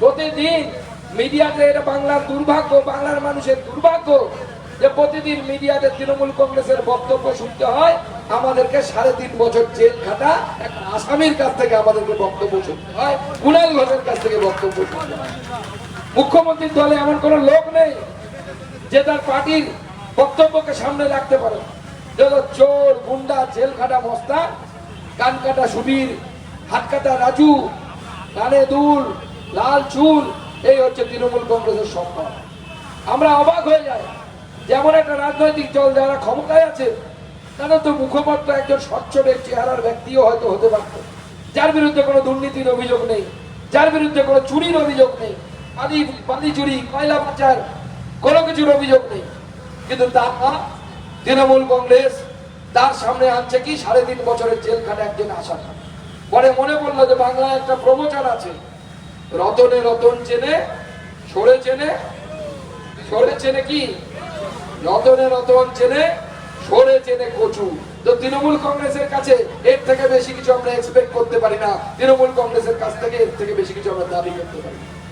প্রতিদিন মিডিয়াতে এটা বাংলার দুর্ভাগ্য, বাংলার মানুষের দুর্ভাগ্য যে প্রতিদিন মিডিয়াতে তৃণমূল কংগ্রেসের বক্তব্য শুনতে হয়, আমাদেরকে সাড়ে তিন বছর জেল খাটা এক আসামির কাছ থেকে আমাদেরকে বক্তব্য শুনতে হয়, কুণাল ঘোষের কাছ থেকে বক্তব্য শুনতে হয়। মুখ্যমন্ত্রীর দলে এমন কোন লোক নেই যে তার পার্টির বক্তব্যকে সামনে রাখতে পারে চোর, গুন্ডা, জেল খাটা মস্তা কান কাটা সুবীর, হাত কাটা রাজু, কানে দুল লাল চুল, এই হচ্ছে তৃণমূল কংগ্রেসের সম্মান আমরা অবাক হয়ে যাই। যেমন একটা রাজনৈতিক দল যারা ক্ষমতায় আছে, তাদের তো মুখপাত্র একজন স্বচ্ছদের চেহারার ব্যক্তিও হয়তো হতে পারত। যার বিরুদ্ধে কোনো দুর্নীতির অভিযোগ নেই, যার বিরুদ্ধে কোনো চুরির অভিযোগ নেই আদি বাদি চুরি, কয়লা পাচার, কোনো কিছুর অভিযোগ নেই। কিন্তু তার তৃণমূল কংগ্রেস, তার সামনে আনছে কি? সাড়ে তিন বছরের জেল খাটে একজন আসামি। পরে মনে পড়ল যে বাংলায় একটা প্রমোচার আছে রতনে রতন চেনে, সরে চেনে সরে চেনে কি? রতনে রতন চেনে, সরে চেনে কচু। তো তৃণমূল কংগ্রেসের কাছে এর থেকে বেশি কিছু আমরা এক্সপেক্ট করতে পারি না। তৃণমূল কংগ্রেসের কাছ থেকে এর থেকে বেশি কিছু আমরা দাবি করতে পারি।